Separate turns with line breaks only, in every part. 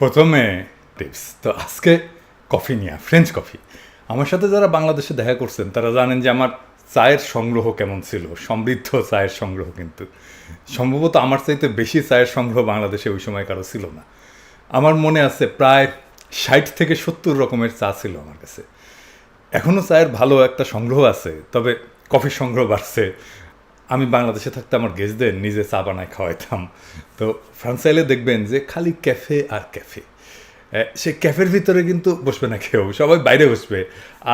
প্রথমে টিপস, তো আজকে কফি নিয়ে ফ্রেঞ্চ কফি আমার সাথে যারা বাংলাদেশে দেখা করছেন, তারা জানেন যে আমার চায়ের সংগ্রহ কেমন ছিল, সমৃদ্ধ চায়ের সংগ্রহ কিন্তু। সম্ভবত আমার চাইতে বেশি চায়ের সংগ্রহ বাংলাদেশে ওই সময় কারও ছিল না। আমার মনে আছে প্রায় ষাট থেকে সত্তর রকমের চা ছিল আমার কাছে। এখনও চায়ের ভালো একটা সংগ্রহ আছে, তবে কফির সংগ্রহ বাড়ছে। আমি বাংলাদেশে থাকতে আমার গেস্টদের নিজে চা বানায় খাওয়াইতাম। তো ফ্রান্সাইলে দেখবেন যে খালি ক্যাফে আর ক্যাফে। সে ক্যাফের ভিতরে কিন্তু বসবে না কেউ, সবাই বাইরে বসবে।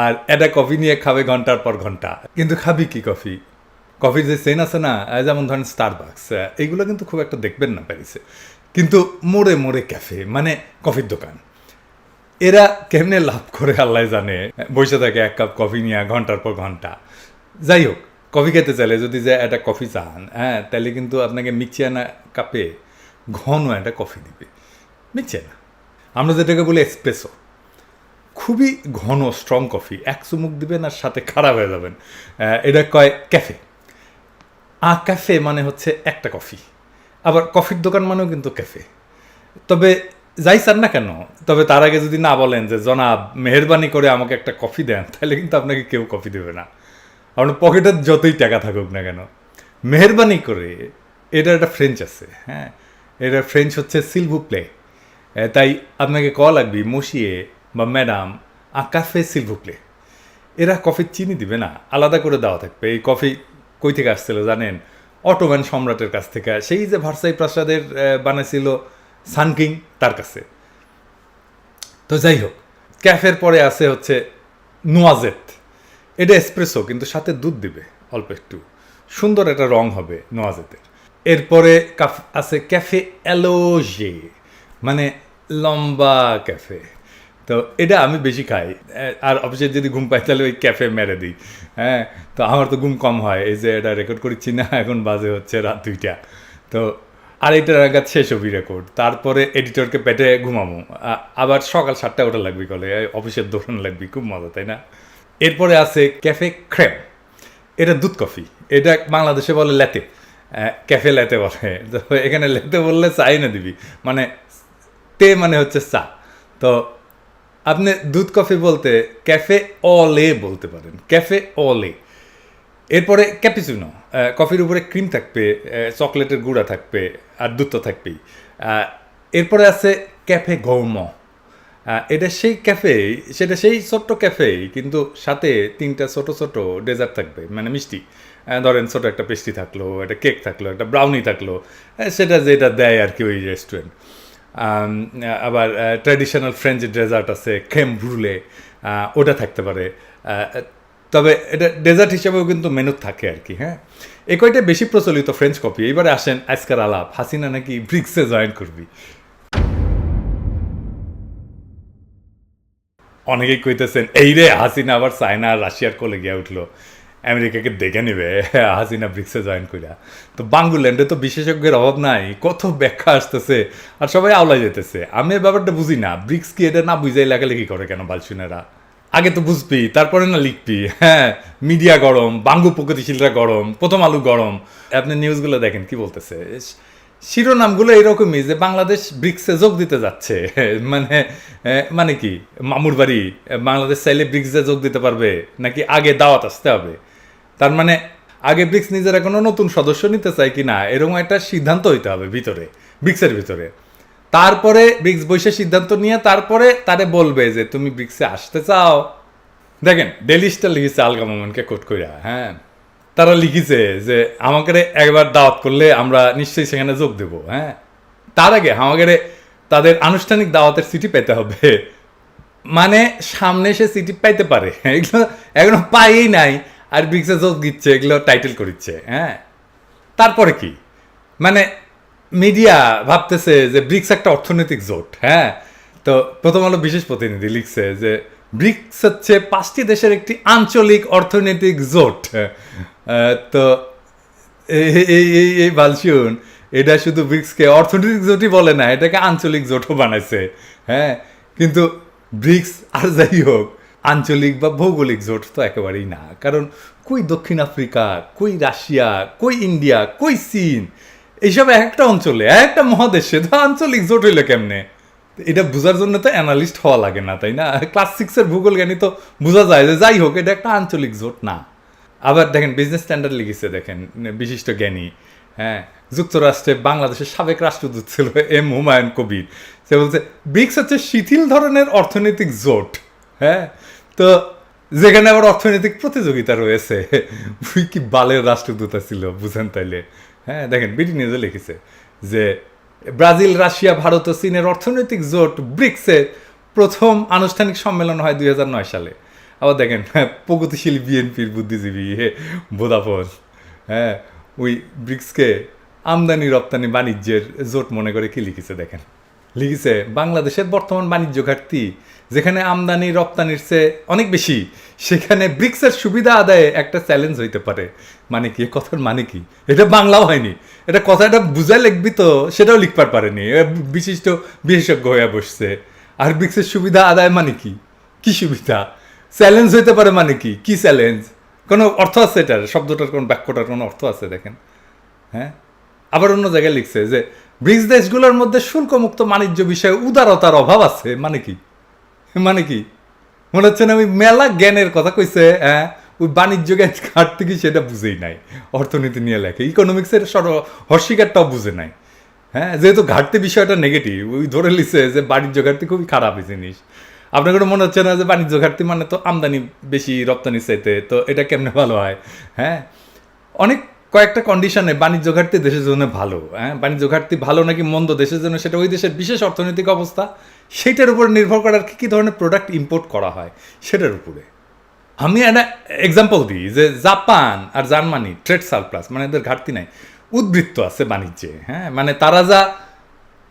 আর একটা কফি নিয়ে খাবে ঘণ্টার পর ঘণ্টা। কিন্তু খাবি কি কফি কফির যে চেন আছে না যেমন ধরেন স্টার স্টারবাক্স এইগুলো কিন্তু খুব একটা দেখবেন না প্যারিসে। কিন্তু মোড়ে মোড়ে ক্যাফে মানে কফির দোকান। এরা কেমনে লাভ করে আল্লাহ জানে? বসে থাকে এক কাপ কফি নিয়ে ঘণ্টার পর ঘণ্টা। যাই হোক কফি খেতে চাইলে যদি যে একটা কফি চান হ্যাঁ তাহলে কিন্তু আপনাকে মিক্সিয়ানা কাপে ঘন একটা কফি দিবে। মিক্সিয়ানা আমরা যেটাকে বলি এক্সপ্রেসো খুবই ঘন স্ট্রং কফি এক চুমুক দিবেন আর সাথে খারাপ হয়ে যাবেন। এটা কয় ক্যাফে আ ক্যাফে মানে হচ্ছে একটা কফি আবার কফির দোকান মানেও কিন্তু ক্যাফে তবে যাই চান না কেন, তবে তার আগে যদি না বলেন যে, জনাব, মেহরবানি করে আমাকে একটা কফি দেন, তাহলে কিন্তু আপনাকে কেউ কফি দেবে না। আপনার পকেটে যতই টাকা থাকুক না কেন, মেহরবানি করে এটা একটা ফ্রেঞ্চ আছে হ্যাঁ? এটা ফ্রেঞ্চ হচ্ছে সিলভু প্লে তাই আপনাকে ক লাগবে, মশিয়ে বা ম্যাডাম আ কাফে সিলভু প্লে এরা কফি চিনি দিবে না, আলাদা করে দেওয়া থাকবে। এই কফি কই থেকে আসছিল জানেন? অটোম্যান সম্রাটের কাছ থেকে। সেই যে ভার্সাই প্রাসাদের বানাইছিল সানকিং তার কাছে। তো যাই হোক ক্যাফের পরে আছে হচ্ছে নোয়াজেত এটা এসপ্রেসো কিন্তু সাথে দুধ দিবে, অল্প একটু। সুন্দর একটা রং হবে নোয়াজেতের। এরপরে আছে ক্যাফে অ্যালোজে মানে লম্বা ক্যাফে। তো এটা আমি বেশি খাই। আর অফিসে যদি ঘুম পাই তাহলে ওই ক্যাফে মেরে দিই। হ্যাঁ তো আমার তো ঘুম কম হয়। এই যে এটা রেকর্ড করছি না, এখন বাজে হচ্ছে রাত দুইটা। তো আড়াইটার আঘাত শেষ হবি রেকর্ড তারপরে এডিটরকে পেটে ঘুমামো আবার সকাল সাতটা ওটা লাগবে কলে। অফিসের দোকান লাগবে, খুব মজা, তাই না? এরপরে আছে ক্যাফে ক্রেম। এটা দুধ কফি। এটা বাংলাদেশে বলে লেতে। ক্যাফে লেতে বলে। তো এখানে লেতে বললে চাই না দিবি। মানে তে মানে হচ্ছে চা। তো আপনি দুধ কফি বলতে ক্যাফে অলে বলতে পারেন। ক্যাফে অলে। এরপরে ক্যাপিচুনো। কফির উপরে ক্রিম থাকবে চকলেটের গুঁড়া থাকবে, আর দুধ তো থাকবেই। এরপরে আছে ক্যাফে গৌম। এটা সেই ক্যাফে সেটা সেই ছোট্ট ক্যাফেই কিন্তু সাথে তিনটা ছোট ছোট ডেজার্ট থাকবে মানে মিষ্টি। ধরেন ছোট একটা পেস্ট্রি থাকল, একটা কেক থাকল, একটা ব্রাউনি থাকল সেটা যেটা দেয় আর কি ওই রেস্টুরেন্ট আবার ট্র্যাডিশনাল ফ্রেঞ্চ ডেজার্ট আছে ক্রেম ব্রুলে ওটা থাকতে পারে। তবে এটা ডেজার্ট হিসেবেও কিন্তু মেনু থাকে আর কি হ্যাঁ? এ কয়টা বেশি প্রচলিত ফ্রেঞ্চ কপি এবারে আসেন আজকার আলাপ হাসিনা নাকি ব্রিক্সে জয়েন করবি। অনেকেই কইতেছেন, এই রে হাসিনা আবার চায়না রাশিয়ার কোলে গিয়ে উঠল। আমেরিকাকে দেখে নেবে, হাসিনা ব্রিক্সে জয়েন কইরা। তো বাঙ্গুল্যান্ডে তো বিশেষজ্ঞের অভাব নাই, কত ব্যাখ্যা আসতেছে আর সবাই আওলা যেতেছে আমি এই ব্যাপারটা বুঝি না। ব্রিক্স কি এটা না বুঝাই লেখালেখি করে কেন বালসুনেরা? আগে তো বুঝবি, তারপরে না লিখবি। হ্যাঁ মিডিয়া গরম, বাঙ্গু প্রগতিশীলরা গরম, প্রথম আলু গরম। আপনি নিউজগুলো দেখেন, কি বলতেছে? শিরোনামগুলো এরকমই যে বাংলাদেশ ব্রিক্সে যোগ দিতে যাচ্ছে। মানে মানে কি? মামুর বাড়ি বাংলাদেশ চাইলে ব্রিক্সে যোগ দিতে পারবে, নাকি আগে দাওয়াত আসতে হবে? তার মানে আগে ব্রিক্স নিজেরা কোনো নতুন সদস্য নিতে চায় কি না, এরকম একটা সিদ্ধান্ত হইতে হবে ভিতরে, ব্রিক্সের ভিতরে। তারপরে ব্রিক্স বসে সিদ্ধান্ত নিয়ে তারপরে তারে বলবে যে, তুমি ব্রিক্সে আসতে চাও। দেখেন ডেলিস্টা লিখেছে আলগা মোমেনকে কোট কইরা হ্যাঁ। তারা লিখেছে যে আমাকে একবার দাওয়াত করলে আমরা নিশ্চয়ই সেখানে যোগ দেব। হ্যাঁ? তার আগে আমাকে তাদের আনুষ্ঠানিক দাওয়াতের সিটি পেতে হবে। মানে সামনে সে সিটি পাইতে পারে। এগুলো এখনও পাইই নাই। আর ব্রিক্সে যোগ দিচ্ছে, এগুলো টাইটেল করিচ্ছে হ্যাঁ? তারপরে কি? মানে মিডিয়া ভাবতেছে যে ব্রিক্স একটা অর্থনৈতিক জোট হ্যাঁ? তো প্রথম আলো বিশেষ প্রতিনিধি লিখছে যে ব্রিক্স হচ্ছে পাঁচটি দেশের একটি আঞ্চলিক অর্থনৈতিক জোট। তো এই এই এই এটা শুধু ব্রিক্সকে, অর্থনৈতিক জোটই বলে না, এটাকে আঞ্চলিক জোটও বানাইছে হ্যাঁ? কিন্তু ব্রিক্স আর যাই হোক, আঞ্চলিক বা ভৌগোলিক জোট তো একেবারেই না। কারণ কই দক্ষিণ আফ্রিকা, কই রাশিয়া, কই ইন্ডিয়া, কই চীন, এইসব এক একটা অঞ্চলে, এক একটা মহাদেশে তো আঞ্চলিক জোট হইল কেমনে? এটা বোঝার জন্য তো অ্যানালিস্ট হওয়া লাগে না, তাই না? ক্লাস সিক্সের ভূগোল জ্ঞানী তো বোঝা যায় যে যাই হোক, এটা একটা আঞ্চলিক জোট না। আবার দেখেন বিজনেস স্ট্যান্ডার্ড লিখেছে দেখেন, বিশিষ্ট জ্ঞানী হ্যাঁ যুক্তরাষ্ট্রে বাংলাদেশের সাবেক রাষ্ট্রদূত ছিল এম হুমায়ুন কবির। সে বলছে, ব্রিক্স হচ্ছে শিথিল ধরনের অর্থনৈতিক জোট হ্যাঁ তো যেখানে আবার অর্থনৈতিক প্রতিযোগিতা রয়েছে, উই কি বালের রাষ্ট্রদূত ছিল বুঝেন তাইলে হ্যাঁ দেখেন বিডি নিউজে লিখেছে যে, ব্রাজিল, রাশিয়া, ভারত ও চীনের অর্থনৈতিক জোট ব্রিক্সের প্রথম আনুষ্ঠানিক সম্মেলন হয় দুই হাজার নয় সালে। আবার দেখেন হ্যাঁ, প্রগতিশীল বিএনপির বুদ্ধিজীবী হে ভোদাফোন হ্যাঁ ওই ব্রিক্সকে আমদানি রপ্তানি বাণিজ্যের জোট মনে করে কি লিখেছে দেখেন? লিখেছে বাংলাদেশের বর্তমান বাণিজ্য ঘাটতি যেখানে আমদানি রপ্তানির চেয়ে অনেক বেশি সেখানে ব্রিক্সের সুবিধা আদায়ে একটা চ্যালেঞ্জ হইতে পারে। মানে কি কথার মানে কি? এটা বাংলাও হয়নি। এটা কথাটা বুঝাই লিখবি তো সেটাও লিখবার পারেনি। বিশিষ্ট বিশেষজ্ঞ হয়ে বসছে। আর ব্রিক্সের সুবিধা আদায় মানে কি? কি সুবিধা? চ্যালেঞ্জ হইতে পারে মানে কি? কি চ্যালেঞ্জ কোনো অর্থ আছে এটার? শব্দটার কোনো বাক্যটার কোনো অর্থ আছে দেখেন। হ্যাঁ? আবার অন্য জায়গায় লিখছে যে ব্রিক্স দেশগুলোর মধ্যে শুল্কমুক্ত বাণিজ্য বিষয়ে উদারতার অভাব আছে মানে কি? মানে কি? মনে হচ্ছে না ওই মেলা জ্ঞানের কথা কইছে হ্যাঁ? ওই বাণিজ্য জ্ঞান ঘাটতি কি সেটা বুঝেই নাই। অর্থনীতি নিয়ে লেখে। ইকোনমিক্সের সর হর্ষিকারটাও বুঝে নাই। হ্যাঁ? যেহেতু ঘাটতি বিষয়টা নেগেটিভ ওই ধরে লিছে যে বাণিজ্য ঘাটতি খুবই খারাপ জিনিস। আপনার কোনো মনে হচ্ছে না যে বাণিজ্য ঘাটতি মানে তো আমদানি বেশি রপ্তানি চাইতে, তো এটা কেমনে ভালো হয়? হ্যাঁ? অনেক কয়েকটা কন্ডিশনে বাণিজ্য ঘাটতি দেশের জন্য ভালো হ্যাঁ? বাণিজ্য ঘাটতি ভালো নাকি মন্দ দেশের জন্য সেটা ওই দেশের বিশেষ অর্থনৈতিক অবস্থা। সেইটার উপর নির্ভর করার কি, কী ধরনের প্রোডাক্ট ইম্পোর্ট করা হয়, সেটার উপরে। আমি একটা এক্সাম্পল দিই যে জাপান আর জার্মানি ট্রেড সারপ্লাস মানে এদের ঘাটতি নাই। উদ্বৃত্ত আছে বাণিজ্যে হ্যাঁ? মানে তারা যা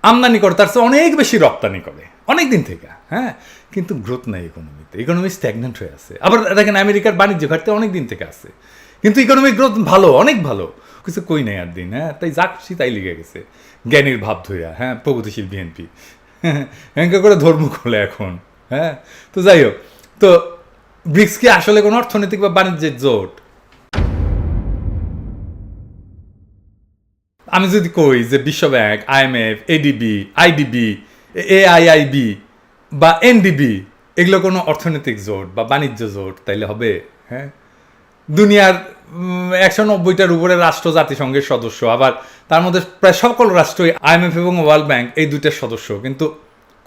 আমদানি করে তার চেয়ে অনেক বেশি রপ্তানি করে, অনেক দিন থেকে হ্যাঁ? কিন্তু গ্রোথ নাই ইকোনমিতে ইকোনমি স্ট্যাগনেন্ট হয়ে আছে। আবার দেখেন আমেরিকার বাণিজ্য ঘাটতি অনেক দিন থেকে আছে, কিন্তু ইকোনমিক গ্রোথ ভালো, অনেক ভালো, কিছু কই নাই আর দিন হ্যাঁ? তাই যা খুশি তাই লেগে গেছে, জ্ঞানীর ভাব ধইয়া হ্যাঁ? প্রগতিশীল বিএনপি হ্যাঁ করে ধর্ম খোলে এখন হ্যাঁ? তো যাই হোক, তো ব্রিক্স কি আসলে কোনো অর্থনৈতিক বা বাণিজ্যের জোট? আমি যদি কই যে বিশ্ব bank IMF ADB IDB AIIB বা এনডিবি এগুলো কোনো অর্থনৈতিক জোট বা বাণিজ্য জোট তাইলে হবে হ্যাঁ? দুনিয়ার একশো নব্বইটার উপরে রাষ্ট্র জাতিসংঘের সদস্য, আবার তার মধ্যে প্রায় সকল রাষ্ট্রই আইএমএফ এবং ওয়ার্ল্ড ব্যাংক এই দুইটার সদস্য, কিন্তু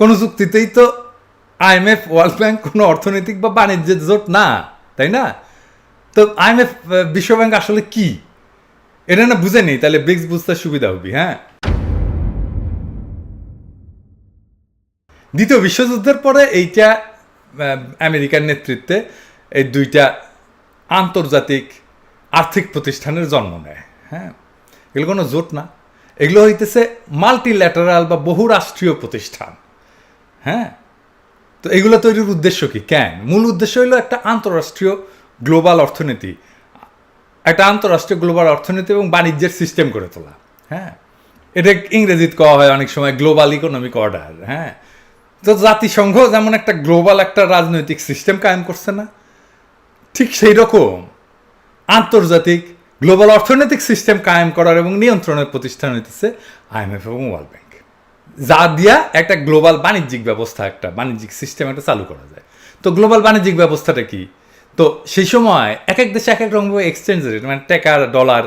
কোনো যুক্তিতেই তো আইএমএফ ওয়ার্ল্ড ব্যাংক কোনো অর্থনৈতিক বা বাণিজ্যের জোট না, তাই না? তো আইএমএফ বিশ্ব ব্যাংক আসলে কি? এটা না বুঝে নেই, তাহলে ব্রিক্স বুঝতে সুবিধা হবি হ্যাঁ? দ্বিতীয় বিশ্বযুদ্ধের পরে এইটা আমেরিকার নেতৃত্বে এই দুইটা আন্তর্জাতিক আর্থিক প্রতিষ্ঠানের জন্ম নেয় হ্যাঁ? এগুলো কোনো জোট না। এগুলো হইতেছে মাল্টিল্যাটারাল বা বহুরাষ্ট্রীয় প্রতিষ্ঠান হ্যাঁ? তো এগুলো তৈরির উদ্দেশ্য কি? কেন? মূল উদ্দেশ্য হলো একটা আন্তঃরাষ্ট্রীয় গ্লোবাল অর্থনীতি একটা আন্তঃরাষ্ট্রীয় গ্লোবাল অর্থনীতি এবং বাণিজ্যের সিস্টেম করে তোলা হ্যাঁ? এটা ইংরেজিতে কওয়া হয় অনেক সময় গ্লোবাল ইকোনমিক অর্ডার হ্যাঁ? তো জাতিসংঘ যেমন একটা গ্লোবাল একটা রাজনৈতিক সিস্টেম কায়েম করছে না, ঠিক সেই রকম আন্তর্জাতিক গ্লোবাল অর্থনৈতিক সিস্টেম কায়েম করার এবং নিয়ন্ত্রণের প্রতিষ্ঠান হইতেছে আইএমএফ এবং ওয়ার্ল্ড ব্যাংক, যা দিয়া একটা গ্লোবাল বাণিজ্যিক ব্যবস্থা, একটা বাণিজ্যিক সিস্টেম একটা চালু করা যায়। তো গ্লোবাল বাণিজ্যিক ব্যবস্থাটা কি? তো সেই সময় এক এক দেশে এক এক রকম এক্সচেঞ্জ রেট মানে টাকা ডলার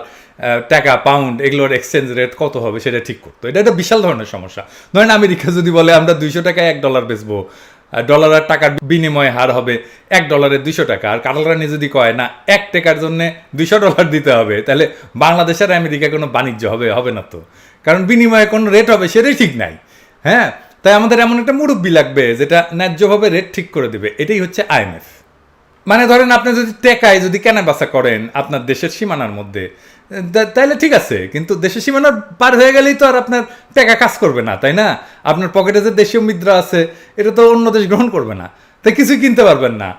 টাকা পাউন্ড এগুলোর এক্সচেঞ্জ রেট কত হবে সেটা ঠিক করতো। এটা একটা বিশাল ধরনের সমস্যা। ধরেন আমেরিকা যদি বলে, আমরা দুইশো টাকায় এক ডলার বেচবো ডলার আর টাকার বিনিময় হার হবে এক ডলারে দুইশো টাকা। আর কাটালরানি যদি কয়, না, এক টাকার জন্য দুইশো ডলার দিতে হবে। তাহলে বাংলাদেশ আর আমেরিকা কোনো বাণিজ্য হবে হবে না তো। কারণ বিনিময়ে কোনো রেট হবে সেটাই ঠিক নাই। হ্যাঁ? তাই আমাদের এমন একটা মুরব্বী লাগবে, যেটা ন্যায্যভাবে রেট ঠিক করে দেবে। এটাই হচ্ছে আইএমএফ মানে ধরেন আপনি যদি টেকায় যদি কেনা বেচা করেন আপনার দেশের সীমানার মধ্যে তাইলে ঠিক আছে, কিন্তু দেশের সীমানা পার হয়ে গেলেই তো আর আপনার টাকা কাজ করবে না, তাই না? আপনার পকেটে যে দেশীয় মুদ্রা আছে, এটা তো অন্য দেশ গ্রহণ করবে না, তাই কিছুই কিনতে পারবেন না।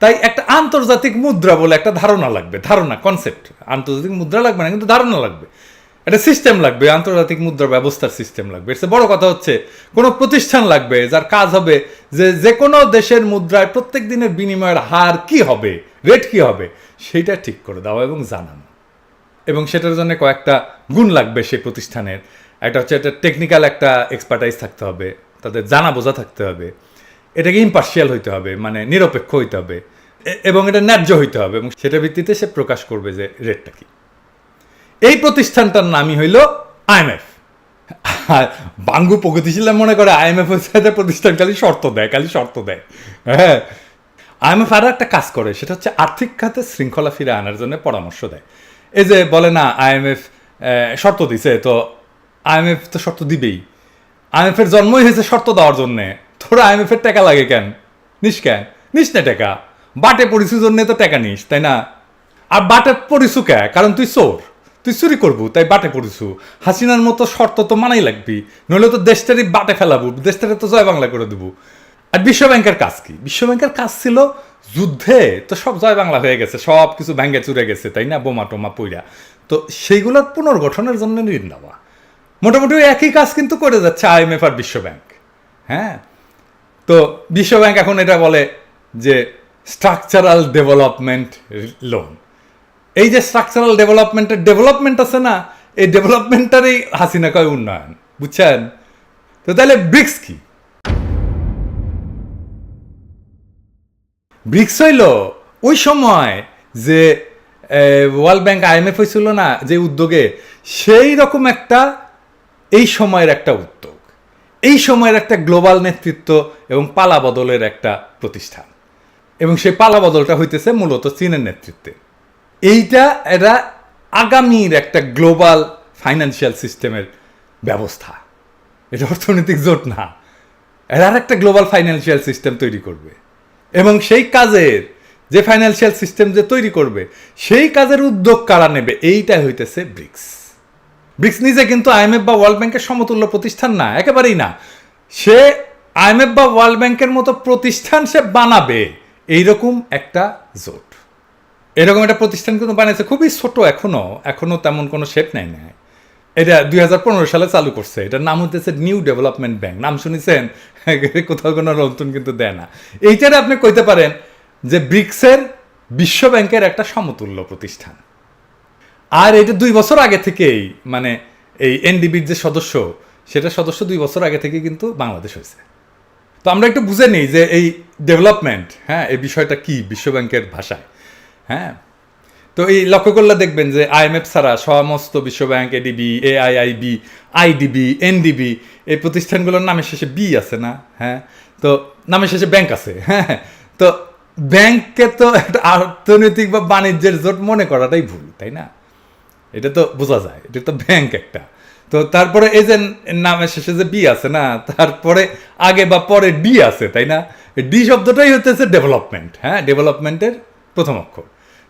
তাই একটা আন্তর্জাতিক মুদ্রা বলে একটা ধারণা লাগবে, ধারণা কনসেপ্ট আন্তর্জাতিক মুদ্রা লাগবে না, কিন্তু ধারণা লাগবে। একটা সিস্টেম লাগবে, আন্তর্জাতিক মুদ্রা ব্যবস্থার সিস্টেম লাগবে। এর বড় কথা হচ্ছে, কোনো প্রতিষ্ঠান লাগবে যার কাজ হবে যে যে কোনো দেশের মুদ্রায় প্রত্যেক দিনের বিনিময়ের হার কি হবে রেট কি হবে, সেইটা ঠিক করে দেওয়া এবং জানানো। এবং সেটার জন্য কয়েকটা গুণ লাগবে সেই প্রতিষ্ঠানের। একটা হচ্ছে, একটা টেকনিক্যাল একটা এক্সপার্টাইজ থাকতে হবে, তাদের জানা বোঝা থাকতে হবে, এটাকে ইম্পার্শিয়াল হইতে হবে মানে নিরপেক্ষ হইতে হবে এবং এটা ন্যায্য হইতে হবে, এবং সেটার ভিত্তিতে সে প্রকাশ করবে যে রেটটা কি। এই প্রতিষ্ঠানটার নামই হইল আইএমএফ বাঙ্গু প্রগতিশীল মনে করে আইএমএফ একটা প্রতিষ্ঠান, খালি শর্ত দেয়, খালি শর্ত দেয়। হ্যাঁ। আইএমএফ আরও একটা কাজ করে, সেটা হচ্ছে আর্থিক খাতে শৃঙ্খলা ফিরে আনার জন্য পরামর্শ দেয়। এই যে বলে না আইএমএফ শর্ত দিছে, তো আইএমএফ তো শর্ত দিবেই। আইএমএফ এর জন্মই হয়েছে শর্ত দেওয়ার জন্যে। তোর আইএমএফ এর টাকা লাগে কেন? নিস কেন? নিস না টাকা। বাটে পরিচুর জন্য তো টাকা নিস, তাই না? আর বাটে পড়িছু কে? কারণ তুই চোর। তুই চুরি করবু, তাই বাটে পড়িছু। হাসিনার মতো শর্ত তো মানাই লাগবি, নইলে তো দেশটারই বাটে ফেলাবো, দেশটারে তো জয় বাংলা করে দেবো। আর বিশ্ব ব্যাংকের কাজ কি? বিশ্ব ব্যাংকের কাজ ছিল যুদ্ধে, তো সব জয় বাংলা হয়ে গেছে, সব কিছু ভেঙে চুরে গেছে, তাই না, বোমা টোমা পইরা। তো সেইগুলোর পুনর্গঠনের জন্য ঋণ নেওয়া। মোটামুটি একই কাজ কিন্তু করে যাচ্ছে আইএমএফ আর বিশ্ব ব্যাংক হ্যাঁ? তো বিশ্ব ব্যাংক এখন এটা বলে যে স্ট্রাকচারাল ডেভেলপমেন্ট লোন এই যে স্ট্রাকচারাল ডেভেলপমেন্টের ডেভেলপমেন্ট আছে না, এই ডেভেলপমেন্টটারই হাসিনা কয় উন্নয়ন, বুঝছেন? তো তাহলে ব্রিক্স কি? ব্রিক্স হইল ওই সময় যে ওয়ার্ল্ড ব্যাংক আইএমএফ হয়েছিল না, যে উদ্যোগে, সেই রকম একটা, এই সময়ের একটা উদ্যোগ, এই সময়ের একটা গ্লোবাল নেতৃত্ব এবং পালা বদলের একটা প্রতিষ্ঠান। এবং সেই পালা বদলটা হইতেছে মূলত চীনের নেতৃত্বে। এইটা এরা আগামীর একটা গ্লোবাল ফাইন্যান্সিয়াল সিস্টেমের ব্যবস্থা। এটা অর্থনৈতিক জোট না। এরা একটা গ্লোবাল ফাইন্যান্সিয়াল সিস্টেম তৈরি করবে। এবং সেই কাজের যে ফাইন্যান্সিয়াল সিস্টেম যে তৈরি করবে, সেই কাজের উদ্যোগ কারা নেবে এইটাই হইতেছে ব্রিক্স। ব্রিক্স নিজে কিন্তু আইএমএফ বা ওয়ার্ল্ড ব্যাংকের সমতুল্য প্রতিষ্ঠান না, একেবারেই না। সে আইএমএফ বা ওয়ার্ল্ড ব্যাংকের মতো প্রতিষ্ঠান সে বানাবে, এইরকম একটা জোট। এরকম একটা প্রতিষ্ঠান কিন্তু বানিয়েছে, খুবই ছোট এখনও এখনও তেমন কোনো শেপ নেয়। না এটা দুই হাজার পনেরো সালে চালু করছে, এটার নাম হতেছে নিউ ডেভেলপমেন্ট ব্যাংক নাম শুনেছেন? কোথাও কোনো নতুন কিন্তু দেয় না। এইটারে আপনি কইতে পারেন যে ব্রিক্সের বিশ্ব ব্যাংকের একটা সমতুল্য প্রতিষ্ঠান। আর এটা দুই বছর আগে থেকেই মানে এই এনডিবির যে সদস্য সেটা সদস্য দুই বছর আগে থেকে কিন্তু বাংলাদেশ হয়েছে। তো আমরা একটু বুঝে নিই যে এই ডেভেলপমেন্ট হ্যাঁ এই বিষয়টা কি বিশ্ব ব্যাংকের ভাষায়? হ্যাঁ। তো এই লক্ষ্য করলে দেখবেন যে আইএমএফ ছাড়া সমস্ত বিশ্ব bank ADB AIIB IDB NDB এই প্রতিষ্ঠানগুলোর নামের শেষে বি আছে না? হ্যাঁ। তো নামের শেষে ব্যাংক আছে। হ্যাঁ তো ব্যাংককে তো একটা অর্থনৈতিক বা বাণিজ্যের জোট মনে করাটাই ভুল, তাই না? এটা তো বোঝা যায়, এটা তো ব্যাংক একটা। তো তারপরে এই যে নামের শেষে যে বি আছে না, তারপরে আগে বা পরে ডি আছে, তাই না? ডি শব্দটাই হতেছে ডেভেলপমেন্ট হ্যাঁ? ডেভেলপমেন্টের প্রথম অক্ষর।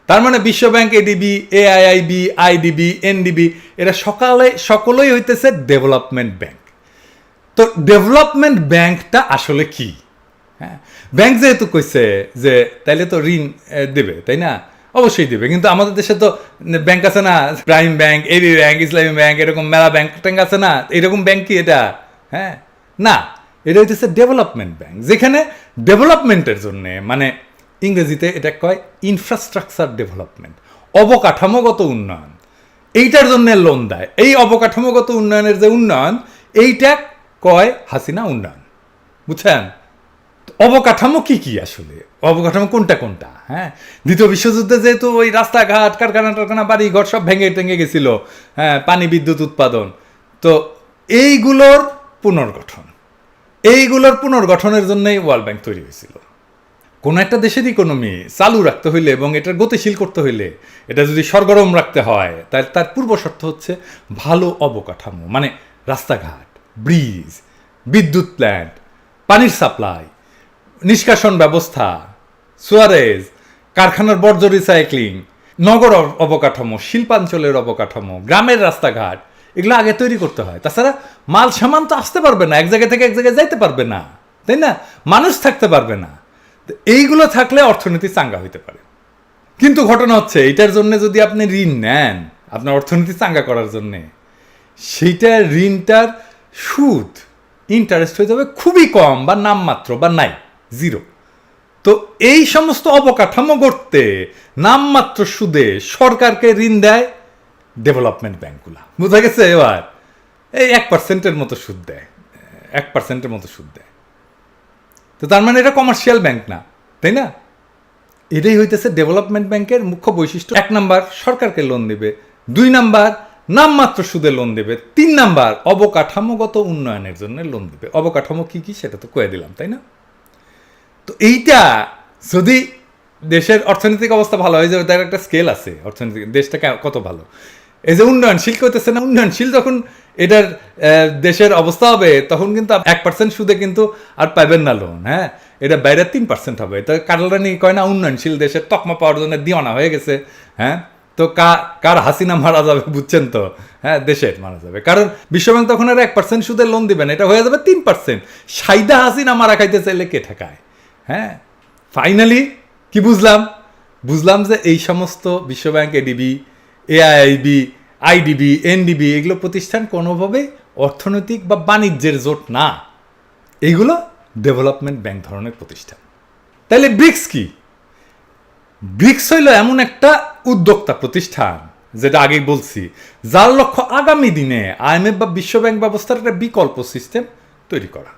তার মানে বিশ্ব bank ADB AIIB IDB NDB এরা সকালে সকলেই হইতেছে ডেভেলপমেন্ট ব্যাংক তো ডেভেলপমেন্ট ব্যাংকটা আসলে কি? হ্যাঁ ব্যাংক যেহেতু কইছে যে তাইলে তো ঋণ দেবে, তাই না? অবশ্যই দেবে, কিন্তু আমাদের দেশে তো ব্যাংক আছে না prime bank AB bank Islami bank এরকম মেলা ব্যাংক ট্যাঙ্ক আছে না, এরকম ব্যাংক কি এটা? হ্যাঁ না, এটা হইতেছে ডেভেলপমেন্ট ব্যাংক যেখানে ডেভেলপমেন্টের জন্যে মানে ইংরেজিতে এটা কয় ইনফ্রাস্ট্রাকচার ডেভেলপমেন্ট অবকাঠামোগত উন্নয়ন। এইটার জন্য লোন দেয়। এই অবকাঠামোগত উন্নয়নের যে উন্নয়ন, এইটা কয় হাসিনা উন্নয়ন। বুঝছেন? অবকাঠামো কি কি আসলে? অবকাঠামো কোনটা কোনটা? হ্যাঁ? দ্বিতীয় বিশ্বযুদ্ধে যেহেতু ওই রাস্তাঘাট, কারখানা, টারখানা বাড়ি ঘর সব ভেঙে টেঙে গেছিল হ্যাঁ পানি, বিদ্যুৎ উৎপাদন। তো এইগুলোর পুনর্গঠন। এইগুলোর পুনর্গঠনের জন্যই ওয়ার্ল্ড ব্যাংক তৈরি হয়েছিল। কোনো একটা দেশের ইকোনমি চালু রাখতে হইলে এবং এটার গতিশীল করতে হইলে এটা যদি সরগরম রাখতে হয় তাহলে তার পূর্ব শর্ত হচ্ছে ভালো অবকাঠামো মানে রাস্তাঘাট ব্রিজ বিদ্যুৎ প্ল্যান্ট পানির সাপ্লাই নিষ্কাশন ব্যবস্থা সুয়ারেজ কারখানার বর্জ্য রিসাইক্লিং নগর অবকাঠামো, শিল্পাঞ্চলের অবকাঠামো, গ্রামের রাস্তাঘাট, এগুলো আগে তৈরি করতে হয়। তাছাড়া মাল সামান তো আসতে পারবে না, এক জায়গা থেকে এক জায়গায় যাইতে পারবে না, তাই না? মানুষ থাকতে পারবে না। এইগুলো থাকলে অর্থনীতি চাঙ্গা হইতে পারে। কিন্তু ঘটনা হচ্ছে এটার জন্য যদি আপনি ঋণ নেন, আপনার অর্থনীতি চাঙ্গা করার জন্যে, সেইটা ঋণটার সুদ ইন্টারেস্ট হয়ে যাবে খুবই কম বা নামমাত্র বা নাই জিরো তো এই সমস্ত অবকাঠামো গড়তে নামমাত্র সুদে সরকারকে ঋণ দেয় ডেভেলপমেন্ট ব্যাংকগুলা বোঝা গেছে এবার? এই এক পার্সেন্টের মতো সুদ দেয়, এক পার্সেন্টের মতো সুদ দেয়। তো তার মানে এটা কমার্শিয়াল ব্যাংক না, তাই না? এটাই হইতেছে ডেভেলপমেন্ট ব্যাংকের মুখ্য বৈশিষ্ট্য। এক নাম্বার, সরকারকে লোন দেবে। দুই নাম্বার, নামমাত্র সুদে লোন দেবে। তিন নাম্বার, অবকাঠামোগত উন্নয়নের জন্য লোন দেবে। অবকাঠামো কি কি সেটা তো কয়ে দিলাম, তাই না? তো এইটা যদি দেশের অর্থনৈতিক অবস্থা ভালো হয় যে তার একটা স্কেল আছে। অর্থনৈতিক, দেশটা কত ভালো? এই যে উন্নয়নশীল করতেছে না উন্নয়নশীল যখন এটার দেশের অবস্থা হবে, তখন কিন্তু এক পার্সেন্ট সুদে কিন্তু আর পাইবেন না লোন হ্যাঁ? এটা বাইরে তিন পার্সেন্ট হবে। তো কাটালানি কয় না, উন্নয়নশীল দেশের তকমা পাওয়ার জন্য দিওয়ানা হয়ে গেছে হ্যাঁ? তো কার হাসিনা মারা যাবে বুঝছেন তো হ্যাঁ? দেশের মারা যাবে। কারণ বিশ্বব্যাংক তখন আর এক পার্সেন্ট সুদে লোন দিবেন, এটা হয়ে যাবে তিন পার্সেন্ট সাইদা হাসিনা মারা খাইতে চাইলে কে ঠেকায় হ্যাঁ? ফাইনালি কি বুঝলাম? বুঝলাম যে এই সমস্ত বিশ্বব্যাংক এডিবি এআইআইবি আইডিবি, এনডিবি এগুলো প্রতিষ্ঠান কোনোভাবে অর্থনৈতিক বা বাণিজ্যের জোট না। এগুলো ডেভেলপমেন্ট ব্যাংক ধরনের প্রতিষ্ঠান। তাহলে ব্রিক্স কি? ব্রিক্স হইল এমন একটা উদ্যোক্তা প্রতিষ্ঠান, যেটা আগেই বলছি, যার লক্ষ্য আগামী দিনে আইএমএফ বা বিশ্বব্যাংক ব্যবস্থার একটা বিকল্প সিস্টেম তৈরি করা।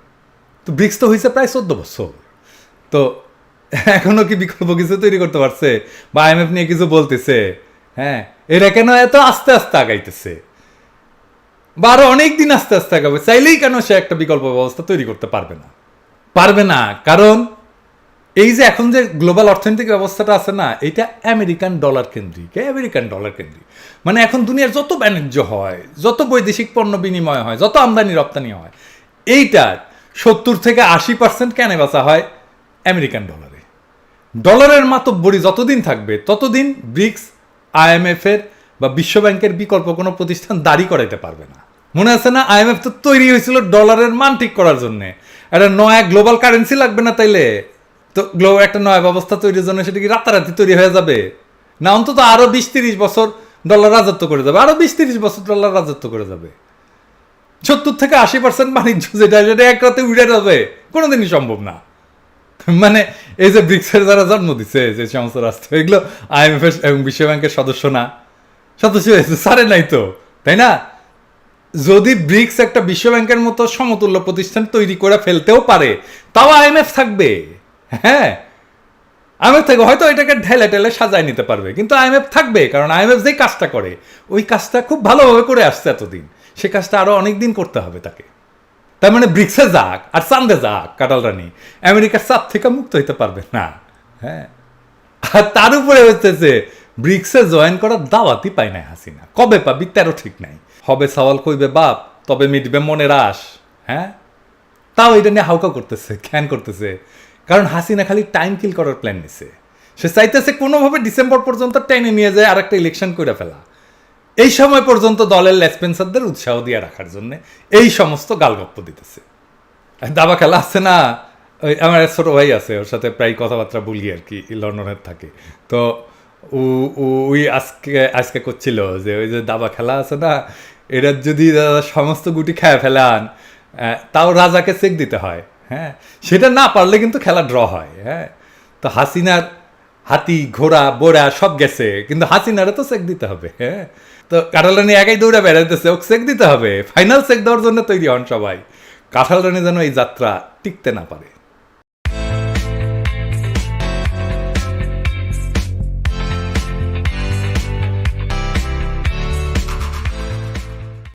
তো ব্রিক্স তো হয়েছে প্রায় চোদ্দ বছর। তো এখনও কি বিকল্প কিছু তৈরি করতে পারছে? বা আইএমএফ নিয়ে কিছু বলতেছে? হ্যাঁ এরা কেন এত আস্তে আস্তে আগাইতেছে? বা আরও অনেক দিন আস্তে আস্তে আগাবে, চাইলেই কেন সে একটা বিকল্প ব্যবস্থা তৈরি করতে পারবে না? পারবে না, কারণ এই যে এখন যে গ্লোবাল অর্থনৈতিক ব্যবস্থাটা আছে না, এটা আমেরিকান ডলার কেন্দ্রিক আমেরিকান ডলার কেন্দ্রিক। মানে এখন দুনিয়ার যত বাণিজ্য হয়, যত বৈদেশিক পণ্য বিনিময় হয়, যত আমদানি রপ্তানি হয় এইটার সত্তর থেকে আশি পার্সেন্ট কেনে বেচা হয়? আমেরিকান ডলারে ডলারের মাতব্বরি যতদিন থাকবে, ততদিন ব্রিক্স আইএমএফ এর বা বিশ্বব্যাংকের বিকল্প কোনো প্রতিষ্ঠান দাঁড়ি করাইতে পারবে না। মনে আছে না? আইএমএফ তো তৈরি হয়েছিল ডলারের মান ঠিক করার জন্য। একটা নয়া গ্লোবাল কারেন্সি লাগবে না তাইলে? তো গ্লোবাল একটা নয়া ব্যবস্থা তৈরির জন্য সেটা কি রাতারাতি তৈরি হয়ে যাবে? না, অন্তত আরও বিশ তিরিশ বছর ডলার রাজত্ব করে যাবে। আরও বিশ তিরিশ বছর ডলার রাজত্ব করে যাবে। সত্তর থেকে আশি পার্সেন্ট বাণিজ্য যেটা, সেটা এক রাতে উড়ে যাবে। কোনোদিনই সম্ভব না। মানে এই যে ব্রিক্সের যারা জন্ম দিচ্ছে যে সমস্ত রাষ্ট্র, এগুলো আইএমএফ এবং বিশ্ব ব্যাংকের সদস্য না। সদস্য হয়েছে, সারে নাই তো, তাই না? যদি ব্রিক্স একটা বিশ্ব ব্যাংকের মতো সমতুল্য প্রতিষ্ঠান তৈরি করে ফেলতেও পারে, তাও আইএমএফ থাকবে। হ্যাঁ? আইএমএফ থাকবে হয়তো এটাকে ঢেলে ঢেলে সাজায় নিতে পারবে, কিন্তু আইএমএফ থাকবে, কারণ আইএমএফ যেই কাজটা করে, ওই কাজটা খুব ভালোভাবে করে আসছে এতদিন। সে কাজটা আরও অনেক দিন করতে হবে তাকে। তার মানে ব্রিক্সে যাক আর চান্দে যাক, কাটাল রানী। আমেরিকার চাপ থেকে মুক্ত হইতে পারবে। না হ্যাঁ। আর তার উপরে হচ্ছে ব্রিক্সে জয়েন করার দাওয়াতই পায় নাই হাসিনা। কবে পাবি তেরো ঠিক নাই। হবে সওয়াল কইবে বাপ, তবে মিটবে মনের আশ। হ্যাঁ? তাও এটা নিয়ে হাউকা করতেছে খ্যান করতেছে। কারণ হাসিনা খালি টাইম কিল করার প্ল্যান নিছে। সে চাইতেছে কোনোভাবে ডিসেম্বর পর্যন্ত টেনে নিয়ে যায় আর একটা ইলেকশন করে ফেলা। এই সময় পর্যন্ত দলের লেসপেন্সারদের উৎসাহ দিয়ে রাখার জন্য এই সমস্ত গালগপ্প দিতেছে। দাবা খেলা আছে না? ওই আমার ছোট ভাই আছে, ওর সাথে প্রায় কথাবার্তা বলি আর কি, লন্ডনের থাকে। তো ওই আজকে আজকে করছিল যে ওই যে দাবা খেলা আছে না, এরা যদি সমস্ত গুটি খেয়ে ফেলান তাও রাজাকে চেক দিতে হয় হ্যাঁ? সেটা না পারলে কিন্তু খেলা ড্র হয় হ্যাঁ? তো হাসিনার হাতি, ঘোড়া বোড়া সব গেছে। কিন্তু হাসিনারা তো চেক দিতে হবে হ্যাঁ? তো কাঁঠালানি একাই দৌড়ে বেড়াইতেছে, ওকে চেক দিতে হবে। ফাইনাল চেক দেওয়ার জন্য তৈরি হন সবাই। কাঁঠাল যেন এই যাত্রা টিকতে না পারে।